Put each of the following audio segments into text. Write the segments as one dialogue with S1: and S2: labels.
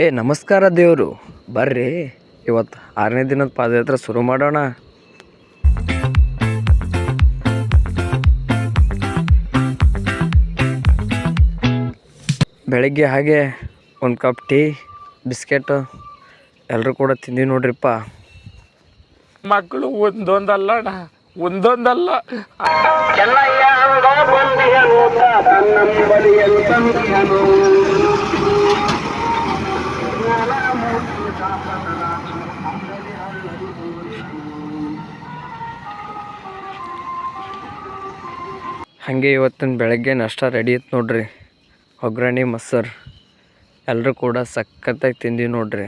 S1: ಏ ನಮಸ್ಕಾರ ದೇವರು. ಬರ್ರಿ. ಇವತ್ತು ಆರನೇ ದಿನದ ಪಾದಯಾತ್ರೆ ಶುರು ಮಾಡೋಣ. ಬೆಳಗ್ಗೆ ಹಾಗೆ ಒಂದು ಕಪ್ ಟೀ ಬಿಸ್ಕೆಟ್ ಎಲ್ಲರೂ ಕೂಡ ತಿಂದೀವಿ ನೋಡ್ರಿಪ್ಪ.
S2: ಮಕ್ಕಳು ಒಂದೊಂದಲ್ಲ. ಅಣ್ಣ ಒಂದೊಂದಲ್ಲ
S1: ಹಾಗೆ ಇವತ್ತಿನ ಬೆಳಗ್ಗೆ ನಷ್ಟ ರೆಡಿ ಇತ್ತು ನೋಡ್ರಿ. ಒಗ್ಗರಣೆ, ಮೊಸರು. ಎಲ್ಲರೂ ಕೂಡ ಸಖತ್ತಾಗಿ ತಿಂದೀವಿ ನೋಡ್ರಿ.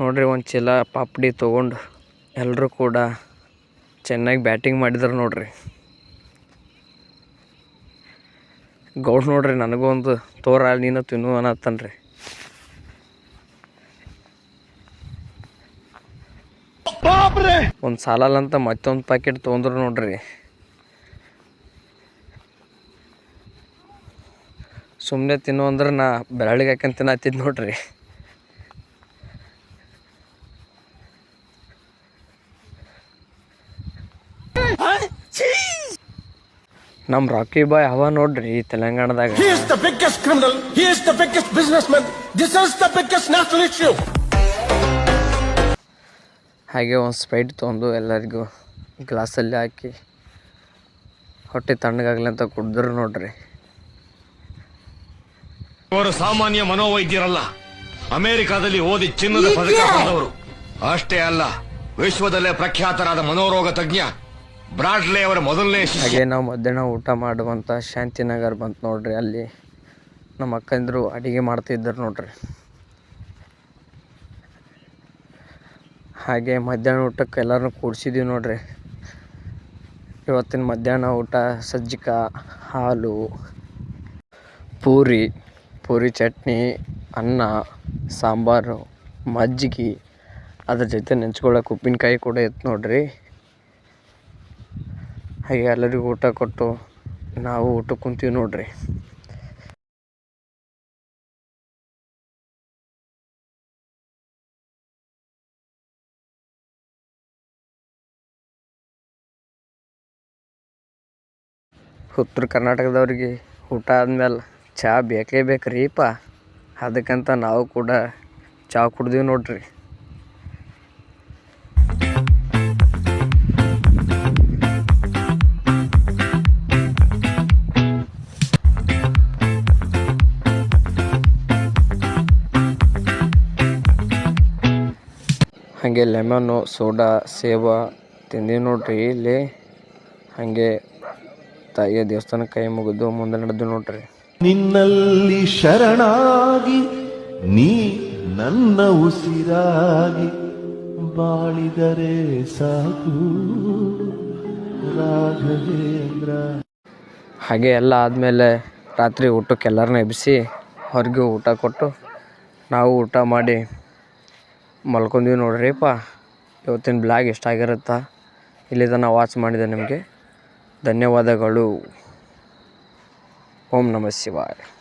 S1: ನೋಡ್ರಿ ಒಂದು ಚೀಲ ಪಾಪಡಿ ತೊಗೊಂಡು ಎಲ್ಲರೂ ಕೂಡ ಚೆನ್ನಾಗಿ ಬ್ಯಾಟಿಂಗ್ ಮಾಡಿದ್ರು ನೋಡ್ರಿ. ಗೌಡ್ ನೋಡ್ರಿ, ನನಗೂ ಒಂದು ತೋರ ನೀನು ತಿನ್ನು ಅನ್ನತ್ತನ್ರಿ. ಒಂದು ಸಾಲಲ್ಲಂತ ಮತ್ತೊಂದು ಪ್ಯಾಕೆಟ್ ತೊಗೊಂಡ್ರು ನೋಡ್ರಿ. ಸುಮ್ಮನೆ ತಿನ್ನು ಅಂದ್ರೆ ನಾ ಬೆರಳಿಗೆ ಹಾಕಂತ ತಿನ್ನತ್ತಿದ್ ನೋಡ್ರಿ. ನಮ್ಮ ರಾಕಿ ಬಾಯ್ ಅವ ನೋಡ್ರಿ ತೆಲಂಗಾಣದಾಗ. ಹಾಗೆ ಒಂದು ಸ್ಪ್ರೈಟ್ ತೊಗೊಂಡು ಎಲ್ಲರಿಗೂ ಗ್ಲಾಸಲ್ಲಿ ಹಾಕಿ ಹೊಟ್ಟೆ ತಣ್ಣಗಾಗಲಿ ಅಂತ ಕುಡಿದ್ರು ನೋಡ್ರಿ.
S3: ಅವರು ಸಾಮಾನ್ಯ ಮನೋವೈದ್ಯರಲ್ಲ. ಅಮೆರಿಕಾದಲ್ಲಿ ಓದಿ ಚಿನ್ನದ ಪದಕ ಬಂದವರು ಅಷ್ಟೇ ಅಲ್ಲ ವಿಶ್ವದಲ್ಲೇ ಪ್ರಖ್ಯಾತರಾದ ಮನೋರೋಗ ತಜ್ಞ ಬ್ರಾಡ್ಲೆ ಅವರ ಮೊದಲನೇ ಶಿಷ್ಯ.
S1: ಹಾಗೆ ನಾವು ಮಧ್ಯಾಹ್ನ ಊಟ ಮಾಡುವಂಥ ಶಾಂತಿನಗರ್ ಬಂತು ನೋಡ್ರಿ ಅಲ್ಲಿ ನಮ್ಮ ಅಕ್ಕಂದ್ರು ಅಡಿಗೆ ಮಾಡ್ತಿದ್ದರು ನೋಡ್ರಿ. ಹಾಗೆ ಮಧ್ಯಾಹ್ನ ಊಟಕ್ಕೆ ಎಲ್ಲರನ್ನೂ ಕೂಡ್ಸಿದ್ದೀವಿ ನೋಡ್ರಿ. ಇವತ್ತಿನ ಮಧ್ಯಾಹ್ನ ಊಟ ಸಜ್ಜಿಕ, ಹಾಲು, ಪೂರಿ ಪೂರಿ ಚಟ್ನಿ, ಅನ್ನ, ಸಾಂಬಾರು, ಮಜ್ಜಿಗೆ. ಅದ್ರ ಜೊತೆ ನೆಂಚ್ಕೊಳ್ಳೋಕೆ ಉಪ್ಪಿನಕಾಯಿ ಕೂಡ ಇತ್ತು ನೋಡ್ರಿ. ಹಾಗೆ ಎಲ್ಲರಿಗೂ ಊಟ ಕೊಟ್ಟು ನಾವು ಊಟಕ್ಕೆ ಕುಂತೀವಿ ನೋಡ್ರಿ. ಉತ್ತರ ಕರ್ನಾಟಕದವ್ರಿಗೆ ಊಟ ಆದ್ಮೇಲೆ ಚಹಾ ಬೇಕೇ ಬೇಕು ರೀಪ ಅದಕ್ಕಂತ ನಾವು ಕೂಡ ಚಹಾ ಕುಡ್ದೀವಿ ನೋಡ್ರಿ. ಹಾಗೆ ಲೆಮನ್ನು ಸೋಡಾ, ಸೇಬ ತಿಂದೀವಿ ನೋಡ್ರಿ ಇಲ್ಲಿ. ಹಾಗೆ ತಾಯಿಯ ದೇವಸ್ಥಾನ ಕೈ ಮುಗಿದು ಮುಂದೆ ನಡೆದು ನೋಡ್ರಿ.
S4: ನಿನ್ನಲ್ಲಿ ಶರಣಾಗಿ ನೀ ನನ್ನ ಉಸಿರಾಗಿ ಬಾಳಿದರೆ ಸಾಕು ರಾಘವೇಂದ್ರ.
S1: ಹಾಗೆ ಎಲ್ಲ ಆದಮೇಲೆ ರಾತ್ರಿ ಊಟಕ್ಕೆ ಎಲ್ಲರನ್ನ ಎಬ್ಬಿಸಿ ಹೊರಗೆ ಊಟ ಕೊಟ್ಟು ನಾವು ಊಟ ಮಾಡಿ ಮಲ್ಕೊಂಡ್ವಿ ನೋಡ್ರಿಪ್ಪ. ಇವತ್ತಿನ ಬ್ಲಾಗ್ ಇಷ್ಟ ಇಲ್ಲಿದ ಇಲ್ಲಿ ತನಕ ವಾಚ್ ಮಾಡಿದೆ ನಿಮಗೆ. ಧನ್ಯವಾದಗಳು. ಓಂ ನಮಃ ಶಿವಾಯ.